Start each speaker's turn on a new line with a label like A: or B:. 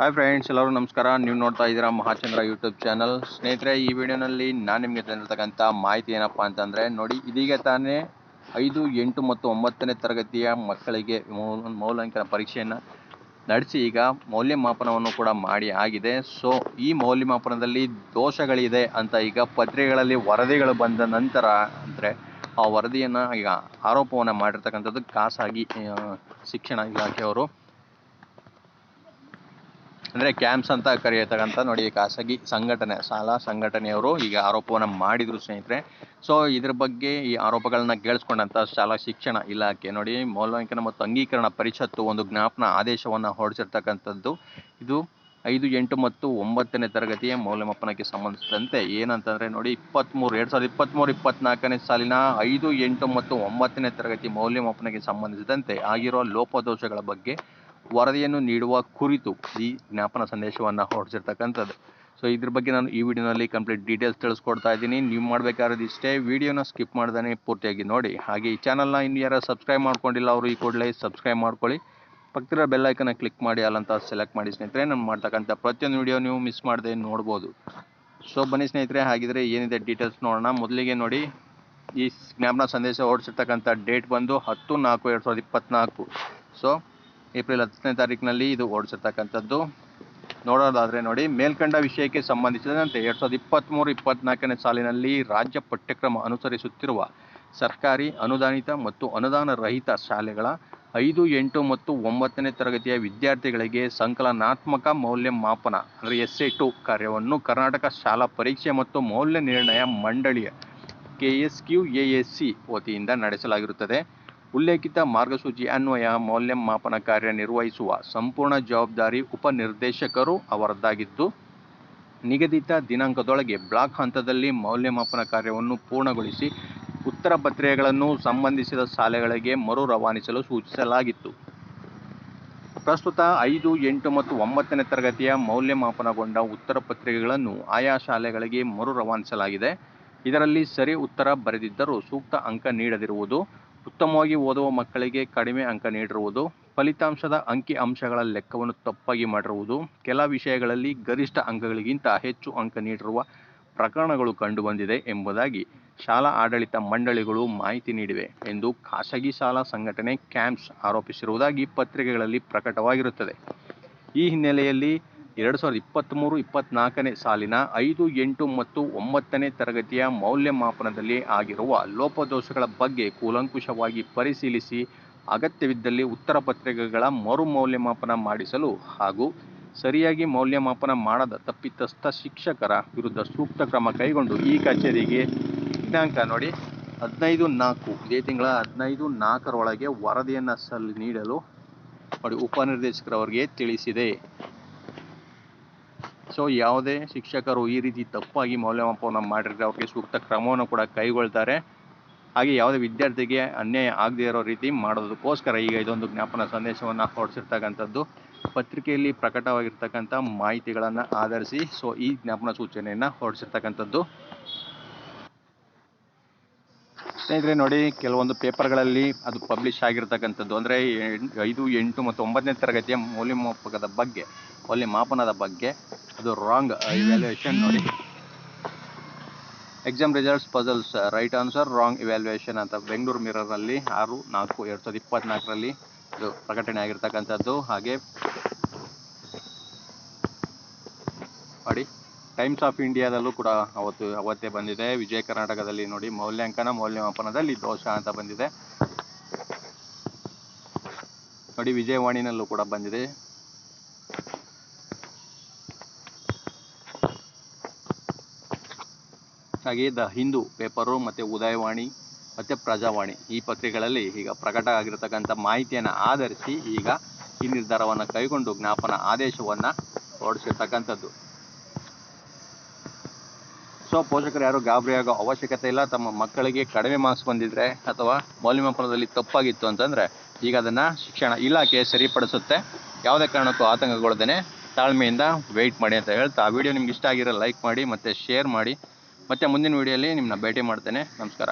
A: Hi friends ಎಲ್ಲರೂ ನಮಸ್ಕಾರ. ನೀವು ನೋಡ್ತಾ ಇದ್ದೀರಾ ಮಹಾಚಂದ್ರ ಯೂಟ್ಯೂಬ್ ಚಾನಲ್ ಸ್ನೇಹಿತರೆ, ಈ ವಿಡಿಯೋನಲ್ಲಿ ನಾನು ನಿಮಗೆ ತಂದಿರ್ತಕ್ಕಂಥ ಮಾಹಿತಿ ಏನಪ್ಪ ಅಂತಂದರೆ, ನೋಡಿ, ಇದೀಗ ತಾನೇ ಐದು, ಎಂಟು ಮತ್ತು ಒಂಬತ್ತನೇ ತರಗತಿಯ ಮಕ್ಕಳಿಗೆ ಮೌಲ್ಯಾಂಕನ ಪರೀಕ್ಷೆಯನ್ನು ನಡೆಸಿ ಈಗ ಮೌಲ್ಯಮಾಪನವನ್ನು ಕೂಡ ಮಾಡಿ ಆಗಿದೆ. ಸೊ ಈ ಮೌಲ್ಯಮಾಪನದಲ್ಲಿ ದೋಷಗಳಿದೆ ಅಂತ ಈಗ ಪತ್ರಿಕೆಗಳಲ್ಲಿ ವರದಿಗಳು ಬಂದ ನಂತರ ಅಂದರೆ, ಆ ವರದಿಯನ್ನು ಈಗ ಆರೋಪವನ್ನು ಮಾಡಿರ್ತಕ್ಕಂಥದ್ದು ಖಾಸಗಿ ಶಿಕ್ಷಣ ಇಲಾಖೆಯವರು. ಅಂದರೆ ಕ್ಯಾಂಪ್ಸ್ ಅಂತ ಕರೆಯತಕ್ಕಂಥ ನೋಡಿ, ಖಾಸಗಿ ಸಂಘಟನೆ ಸಾಲ ಸಂಘಟನೆಯವರು ಈಗ ಆರೋಪವನ್ನು ಮಾಡಿದರು ಸ್ನೇಹಿತರೆ. ಸೊ ಇದ್ರ ಬಗ್ಗೆ ಈ ಆರೋಪಗಳನ್ನ ಕೇಳಿಸ್ಕೊಂಡಂಥ ಶಾಲಾ ಶಿಕ್ಷಣ ಇಲಾಖೆ ನೋಡಿ, ಮೌಲ್ಯಾಂಕನ ಮತ್ತು ಅಂಗೀಕರಣ ಪರಿಷತ್ತು ಒಂದು ಜ್ಞಾಪನ ಆದೇಶವನ್ನು ಹೊರಡಿಸಿರ್ತಕ್ಕಂಥದ್ದು. ಇದು ಐದು, ಎಂಟು ಮತ್ತು ಒಂಬತ್ತನೇ ತರಗತಿಯ ಮೌಲ್ಯಮಾಪನಕ್ಕೆ ಸಂಬಂಧಿಸಿದಂತೆ ಏನಂತಂದರೆ ನೋಡಿ ಇಪ್ಪತ್ತ್ಮೂರು ಎರಡು ಸಾವಿರದ ಇಪ್ಪತ್ತ್ಮೂರು ಇಪ್ಪತ್ನಾಲ್ಕನೇ ಸಾಲಿನ ಐದು, ಎಂಟು ಮತ್ತು ಒಂಬತ್ತನೇ ತರಗತಿ ಮೌಲ್ಯಮಾಪನಕ್ಕೆ ಸಂಬಂಧಿಸಿದಂತೆ ಆಗಿರುವ ಲೋಪದೋಷಗಳ ಬಗ್ಗೆ ವರದಿಯನ್ನು ನೀಡುವ ಕುರಿತು ಈ ಜ್ಞಾಪನ ಸಂದೇಶವನ್ನು ಹೊರಡಿಸಿರ್ತಕ್ಕಂಥದ್ದು. ಸೊ ಇದ್ರ ಬಗ್ಗೆ ನಾನು ಈ ವಿಡಿಯೋನಲ್ಲಿ ಕಂಪ್ಲೀಟ್ ಡೀಟೇಲ್ಸ್ ತಿಳಿಸ್ಕೊಡ್ತಾ ಇದ್ದೀನಿ. ನೀವು ಮಾಡಬೇಕಾದ್ರೆ ಇಷ್ಟೇ. ವಿಡಿಯೋನ ಸ್ಕಿಪ್ ಮಾಡ್ದೇ ಪೂರ್ತಿಯಾಗಿ ನೋಡಿ. ಹಾಗೆ ಈ ಚಾನಲ್ನ ಇನ್ನು ಯಾರು ಸಬ್ಸ್ಕ್ರೈಬ್ ಮಾಡ್ಕೊಂಡಿಲ್ಲ, ಅವರು ಈ ಕೂಡಲೇ ಸಬ್ಸ್ಕ್ರೈಬ್ ಮಾಡ್ಕೊಳ್ಳಿ. ಪಕ್ಕದ ಬೆಲ್ ಐಕನ್ನ ಕ್ಲಿಕ್ ಮಾಡಿ, ಅಲ್ಲಂತ ಸೆಲೆಕ್ಟ್ ಮಾಡಿ ಸ್ನೇಹಿತರೆ. ನಾನು ಮಾಡ್ತಕ್ಕಂಥ ಪ್ರತಿಯೊಂದು ವಿಡಿಯೋ ನೀವು ಮಿಸ್ ಮಾಡದೆ ನೋಡ್ಬೋದು. ಸೊ ಬನ್ನಿ ಸ್ನೇಹಿತರೆ, ಹಾಗಿದ್ರೆ ಏನಿದೆ ಡೀಟೇಲ್ಸ್ ನೋಡೋಣ. ಮೊದಲಿಗೆ ನೋಡಿ, ಈ ಜ್ಞಾಪನ ಸಂದೇಶ ಹೊರಡಿಸಿರ್ತಕ್ಕಂಥ ಡೇಟ್ ಬಂದು ಹತ್ತು ನಾಲ್ಕು, ಎರಡು ಸಾವಿರದ ಇಪ್ಪತ್ತ್ನಾಲ್ಕು ಸೊ ಏಪ್ರಿಲ್ ಹತ್ತನೇ ತಾರೀಕಿನಲ್ಲಿ ಇದು ಓಡಿಸಿರ್ತಕ್ಕಂಥದ್ದು. ನೋಡೋದಾದರೆ ನೋಡಿ, ಮೇಲ್ಕಂಡ ವಿಷಯಕ್ಕೆ ಸಂಬಂಧಿಸಿದಂತೆ ಎರಡು ಸಾವಿರದ ಇಪ್ಪತ್ತ್ಮೂರು ಇಪ್ಪತ್ತ್ನಾಲ್ಕನೇ ಸಾಲಿನಲ್ಲಿ ರಾಜ್ಯ ಪಠ್ಯಕ್ರಮ ಅನುಸರಿಸುತ್ತಿರುವ ಸರ್ಕಾರಿ ಅನುದಾನಿತ ಮತ್ತು ಅನುದಾನ ರಹಿತ ಶಾಲೆಗಳ ಐದು, ಎಂಟು ಮತ್ತು ಒಂಬತ್ತನೇ ತರಗತಿಯ ವಿದ್ಯಾರ್ಥಿಗಳಿಗೆ ಸಂಕಲನಾತ್ಮಕ ಮೌಲ್ಯಮಾಪನ, ಅಂದರೆ ಎಸ್ ಎ ಟು ಕಾರ್ಯವನ್ನು ಕರ್ನಾಟಕ ಶಾಲಾ ಪರೀಕ್ಷೆ ಮತ್ತು ಮೌಲ್ಯ ನಿರ್ಣಯ ಮಂಡಳಿಯ K S Q A S C ವತಿಯಿಂದ ನಡೆಸಲಾಗಿರುತ್ತದೆ. ಉಲ್ಲೇಖಿತ ಮಾರ್ಗಸೂಚಿ ಅನ್ವಯ, ಮೌಲ್ಯಮಾಪನ ಕಾರ್ಯ ನಿರ್ವಹಿಸುವ ಸಂಪೂರ್ಣ ಜವಾಬ್ದಾರಿ ಉಪನಿರ್ದೇಶಕರು ಅವರದ್ದಾಗಿದ್ದು, ನಿಗದಿತ ದಿನಾಂಕದೊಳಗೆ ಬ್ಲಾಕ್ ಹಂತದಲ್ಲಿ ಮೌಲ್ಯಮಾಪನ ಕಾರ್ಯವನ್ನು ಪೂರ್ಣಗೊಳಿಸಿ ಉತ್ತರ ಪತ್ರಿಕೆಗಳನ್ನು ಸಂಬಂಧಿಸಿದ ಶಾಲೆಗಳಿಗೆ ಮರು ರವಾನಿಸಲು ಸೂಚಿಸಲಾಗಿತ್ತು. ಪ್ರಸ್ತುತ ಐದು, ಎಂಟು ಮತ್ತು ಒಂಬತ್ತನೇ ತರಗತಿಯ ಮೌಲ್ಯಮಾಪನಗೊಂಡ ಉತ್ತರ ಪತ್ರಿಕೆಗಳನ್ನು ಆಯಾ ಶಾಲೆಗಳಿಗೆ ಮರು ರವಾನಿಸಲಾಗಿದೆ. ಇದರಲ್ಲಿ ಸರಿ ಉತ್ತರ ಬರೆದಿದ್ದರೂ ಸೂಕ್ತ ಅಂಕ ನೀಡದಿರುವುದು ಉತ್ತಮವಾಗಿ ಓದುವ ಮಕ್ಕಳಿಗೆ ಕಡಿಮೆ ಅಂಕ ನೀಡಿರುವುದು, ಫಲಿತಾಂಶದ ಅಂಕಿ ಅಂಶಗಳ ಲೆಕ್ಕವನ್ನು ತಪ್ಪಾಗಿ ಮಾಡಿರುವುದು, ಕೆಲ ವಿಷಯಗಳಲ್ಲಿ ಗರಿಷ್ಠ ಅಂಕಗಳಿಗಿಂತ ಹೆಚ್ಚು ಅಂಕ ನೀಡಿರುವ ಪ್ರಕರಣಗಳು ಕಂಡುಬಂದಿದೆ ಎಂಬುದಾಗಿ ಶಾಲಾ ಆಡಳಿತ ಮಂಡಳಿಗಳು ಮಾಹಿತಿ ನೀಡಿವೆ ಎಂದು ಖಾಸಗಿ ಶಾಲಾ ಸಂಘಟನೆ ಕ್ಯಾಂಪ್ಸ್ ಆರೋಪಿಸಿರುವುದಾಗಿ ಪತ್ರಿಕೆಗಳಲ್ಲಿ ಪ್ರಕಟವಾಗಿರುತ್ತದೆ. ಈ ಹಿನ್ನೆಲೆಯಲ್ಲಿ ಎರಡು ಸಾವಿರದ ಇಪ್ಪತ್ತ್ಮೂರು ಇಪ್ಪತ್ತ್ನಾಲ್ಕನೇ ಸಾಲಿನ ಐದು, ಎಂಟು ಮತ್ತು ಒಂಬತ್ತನೇ ತರಗತಿಯ ಮೌಲ್ಯಮಾಪನದಲ್ಲಿ ಆಗಿರುವ ಲೋಪದೋಷಗಳ ಬಗ್ಗೆ ಕೂಲಂಕುಷವಾಗಿ ಪರಿಶೀಲಿಸಿ ಅಗತ್ಯವಿದ್ದಲ್ಲಿ ಉತ್ತರ ಪತ್ರಿಕೆಗಳ ಮರು ಮೌಲ್ಯಮಾಪನ ಮಾಡಿಸಲು ಹಾಗೂ ಸರಿಯಾಗಿ ಮೌಲ್ಯಮಾಪನ ಮಾಡದ ತಪ್ಪಿತಸ್ಥ ಶಿಕ್ಷಕರ ವಿರುದ್ಧ ಸೂಕ್ತ ಕ್ರಮ ಕೈಗೊಂಡು ಈ ಕಚೇರಿಗೆ ದಿನಾಂಕ ನೋಡಿ, ಹದಿನೈದು ನಾಲ್ಕು, ಇದೇ ತಿಂಗಳ ಹದಿನೈದು ನಾಲ್ಕರೊಳಗೆ ವರದಿಯನ್ನು ಸಲ್ಲಿ ನೀಡಲು ನೋಡಿ ಉಪನಿರ್ದೇಶಕರವರಿಗೆ ತಿಳಿಸಿದೆ. ಸೊ ಯಾವುದೇ ಶಿಕ್ಷಕರು ಈ ರೀತಿ ತಪ್ಪಾಗಿ ಮೌಲ್ಯಮಾಪನ ಮಾಡಿದರೆ ಅವ್ರಿಗೆ ಸೂಕ್ತ ಕ್ರಮವನ್ನು ಕೂಡ ಕೈಗೊಳ್ತಾರೆ. ಹಾಗೆ ಯಾವುದೇ ವಿದ್ಯಾರ್ಥಿಗೆ ಅನ್ಯಾಯ ಆಗದೇ ಇರೋ ರೀತಿ ಮಾಡೋದಕ್ಕೋಸ್ಕರ ಈಗ ಇದೊಂದು ಜ್ಞಾಪನ ಸಂದೇಶವನ್ನು ಹೊರಡಿಸಿರ್ತಕ್ಕಂಥದ್ದು. ಪತ್ರಿಕೆಯಲ್ಲಿ ಪ್ರಕಟವಾಗಿರ್ತಕ್ಕಂಥ ಮಾಹಿತಿಗಳನ್ನು ಆಧರಿಸಿ ಸೊ ಈ ಜ್ಞಾಪನ ಸೂಚನೆಯನ್ನು ಹೊರಡಿಸಿರ್ತಕ್ಕಂಥದ್ದು. ಸ್ನೇಹಿತರೆ, ನೋಡಿ, ಕೆಲವೊಂದು ಪೇಪರ್ಗಳಲ್ಲಿ ಅದು ಪಬ್ಲಿಷ್ ಆಗಿರ್ತಕ್ಕಂಥದ್ದು. ಅಂದರೆ, ಐದು, ಎಂಟು ಮತ್ತು ಒಂಬತ್ತನೇ ತರಗತಿಯ ಮೌಲ್ಯಮಾಪಕದ ಬಗ್ಗೆ, ಮೌಲ್ಯಮಾಪನದ ಬಗ್ಗೆ ಅದು ರಾಂಗ್ ಇವ್ಯಾಲ್ಯೂಯೇಷನ್ ನೋಡಿ. Exam results puzzles right answer wrong evaluation ಅಂತ ಬೆಂಗಳೂರು ಮಿರರ್ನಲ್ಲಿ ಆರು, ನಾಲ್ಕು, ಎರಡು ಸಾವಿರದ ಇಪ್ಪತ್ನಾಲ್ಕರಲ್ಲಿ ಇದು ಪ್ರಕಟಣೆ ಆಗಿರ್ತಕ್ಕಂಥದ್ದು. ಹಾಗೆ ನೋಡಿ ಟೈಮ್ಸ್ ಆಫ್ ಇಂಡಿಯಾದಲ್ಲೂ ಕೂಡ ಅವತ್ತು, ಅವತ್ತೇ ಬಂದಿದೆ. ವಿಜಯ ಕರ್ನಾಟಕದಲ್ಲಿ ನೋಡಿ, ಮೌಲ್ಯಾಂಕನ ಮೌಲ್ಯಮಾಪನದಲ್ಲಿ ದೋಷ ಅಂತ ಬಂದಿದೆ. ನೋಡಿ ವಿಜಯವಾಣಿನಲ್ಲೂ ಕೂಡ ಬಂದಿದೆ. ಹಾಗೆ ದ ಹಿಂದೂ ಪೇಪರು ಮತ್ತು ಉದಯವಾಣಿ ಮತ್ತು ಪ್ರಜಾವಾಣಿ ಈ ಪತ್ರಿಕೆಗಳಲ್ಲಿ ಈಗ ಪ್ರಕಟ ಆಗಿರತಕ್ಕಂಥ ಮಾಹಿತಿಯನ್ನು ಆಧರಿಸಿ ಈಗ ಈ ನಿರ್ಧಾರವನ್ನು ಕೈಗೊಂಡು ಜ್ಞಾಪನ ಆದೇಶವನ್ನು ಹೊರಡಿಸಿರ್ತಕ್ಕಂಥದ್ದು. ಸೊ ಪೋಷಕರು ಯಾರು ಗಾಬರಿಯಾಗೋ ಅವಶ್ಯಕತೆ ಇಲ್ಲ. ತಮ್ಮ ಮಕ್ಕಳಿಗೆ ಕಡಿಮೆ ಮಾರ್ಕ್ಸ್ ಬಂದಿದ್ರೆ ಅಥವಾ ಮೌಲ್ಯಮಾಪನದಲ್ಲಿ ತಪ್ಪಾಗಿತ್ತು ಅಂತಂದರೆ ಈಗ ಅದನ್ನು ಶಿಕ್ಷಣ ಇಲಾಖೆ ಸರಿಪಡಿಸುತ್ತೆ. ಯಾವುದೇ ಕಾರಣಕ್ಕೂ ಆತಂಕಗೊಳ್ಳದೇನೆ. ತಾಳ್ಮೆಯಿಂದ ವೆಯ್ಟ್ ಮಾಡಿ ಅಂತ ಹೇಳ್ತಾ ಆ ವಿಡಿಯೋ ನಿಮ್ಗೆ ಇಷ್ಟ ಆಗಿರೋ ಲೈಕ್ ಮಾಡಿ ಮತ್ತು ಶೇರ್ ಮಾಡಿ. ಮತ್ತು ಮುಂದಿನ ವಿಡಿಯೋಲಿ ನಿಮ್ಮನ್ನ ಭೇಟಿ ಮಾಡ್ತೇನೆ. ನಮಸ್ಕಾರ.